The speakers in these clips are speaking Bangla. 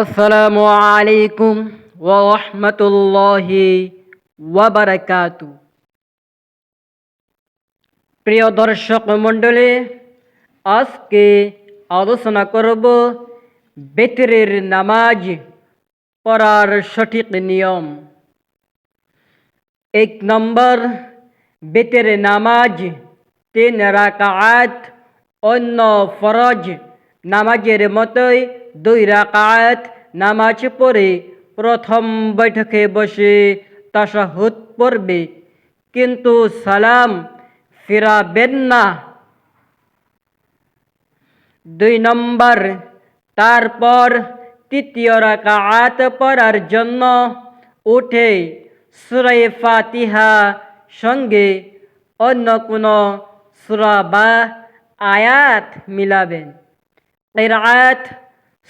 আসসালামু আলাইকুম ওয়া রাহমাতুল্লাহি ওয়া বারাকাতু। প্রিয় দর্শক মণ্ডলী, আজকে আলোচনা করব বেতরের নামাজ পড়ার সঠিক নিয়ম। এক নম্বর, বেতের নামাজ তিন রাকাত, অন্য ফরজ নামাজের মতোই দুই রাকাত নামাজ পড়ে প্রথম বৈঠকে বসে তাশাহুদ পড়বে। কিন্তু সালাম ফিরাবেন না। দুই নম্বর, তারপর তৃতীয় রাকাত পড়ার জন্য উঠে সুরাই ফাতিহা সঙ্গে অন্য কোনো সুরা বা আয়াত মিলাবেন। কেরাত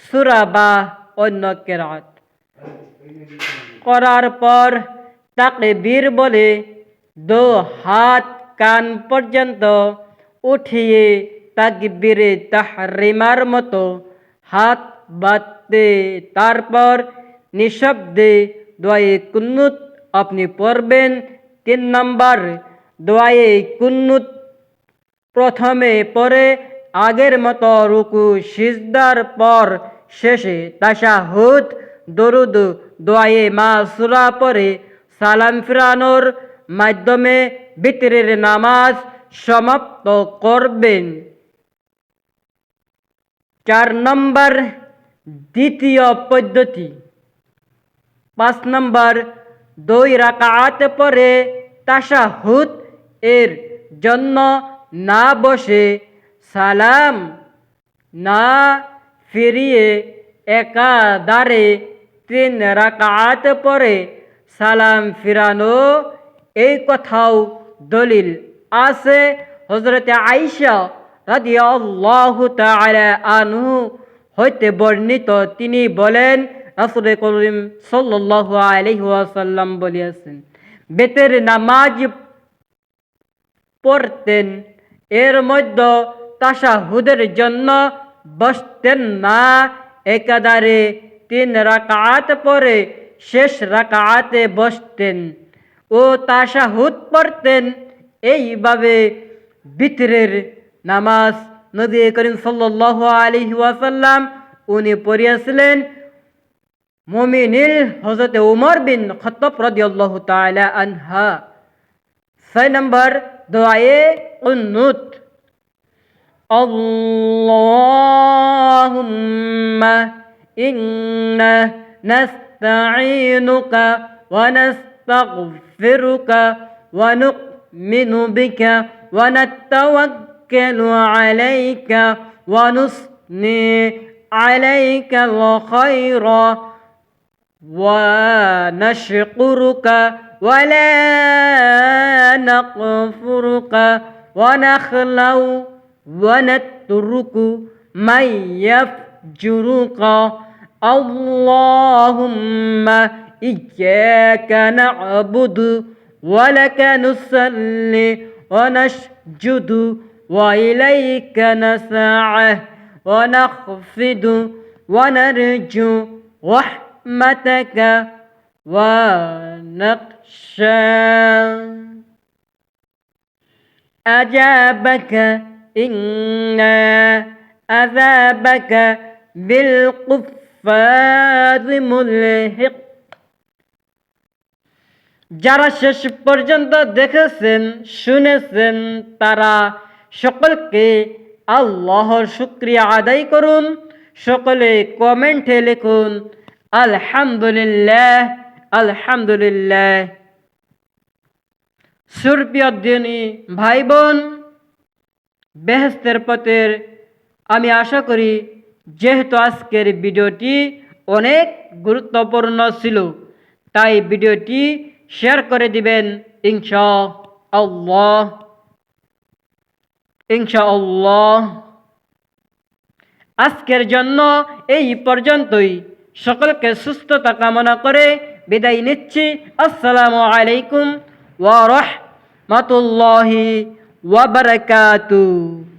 সুরা বা অন্য কেরাত করার পর তাকে বীর বলে দো হাত কান পর্যন্ত উঠিয়ে তাকবীরে তাহরিমার মতো হাত বাঁধতে, তারপর নিঃশব্দে দোয়ে কুন্নুত আপনি পড়বেন। তিন নম্বর দোয়ে কুন্নুত প্রথমে পরে আগের মতো রুকু সিজদার পর শেষে তাশাহুদ, দরুদ দোয়ে মা সুরা পরে সালাম ফিরানোর মাধ্যমে বিতরের নামাজ সমাপ্ত করবেন। চার নম্বর, দ্বিতীয় পদ্ধতি। পাঁচ নম্বর, দুই রাকাত পরে তাশাহুদ এর জন্য না বসে সালাম না ফিরিয়ে একাধারে তিন রাকাত পরে সালাম ফিরানো, এই কথাও দলিল আছে। হজরতে আইসা রাদিয়াল্লাহু তাআলা আনহু হইতে বর্ণিত, তিনি বলেন, রাসূল করিম সাল্লাল্লাহু আলাইহি বলিয়াছেন, বেতের নামাজ পড়তেন, এর মধ্যে তাশাহুদের জন্য বসতেন না। একাধারে তিন রাকাত পরে শেষ রাকাতে বসতেন ও তাশাহুদ পড়তেন। এইভাবে বিতরের নামাজ নবী করিম সাল্লাল্লাহু আলাইহি ওয়াসাল্লাম উনি পড়িয়াছিলেন। মুমিনিল হযরত উমর বিন খত্তাব রাদিয়াল্লাহু তাআলা আনহা। ছয় নম্বর দোয়ায়ে কুনুত اللهم إنا نستعينك ونستغفرك ونؤمن بك ونتوكل عليك ونثني عليك الخير ونشكرك ولا نغفرك ونخلو ونترك من يفجرك اللهم إياك نعبد ولك نصلي ونسجد وإليك نسعى ونخفض ونرجو رحمتك ونخشى. أجابك إنا أذابك بالقفار ملحق যারা শেষ পর্যন্ত দেখেছেন শুনেছেন তারা সকলকে আল্লাহর শুক্রিয়া আদায় করুন সকলে কমেন্টে লিখুন আলহামদুলিল্লাহ আলহামদুলিল্লাহ সুরপ্রিয় দিনী ভাই বোন বেহেস্তের পথের। আমি আশা করি, যেহেতু আজকের ভিডিওটি অনেক গুরুত্বপূর্ণ ছিল, তাই ভিডিওটি শেয়ার করে দিবেন ইনশা আল্লাহ আজকের জন্য এই পর্যন্তই। সকলকে সুস্থতা কামনা করে বিদায় নিচ্ছি। আসসালামু আলাইকুম ওয়া রাহমাতুল্লাহি ওয়া বারাকাতুহু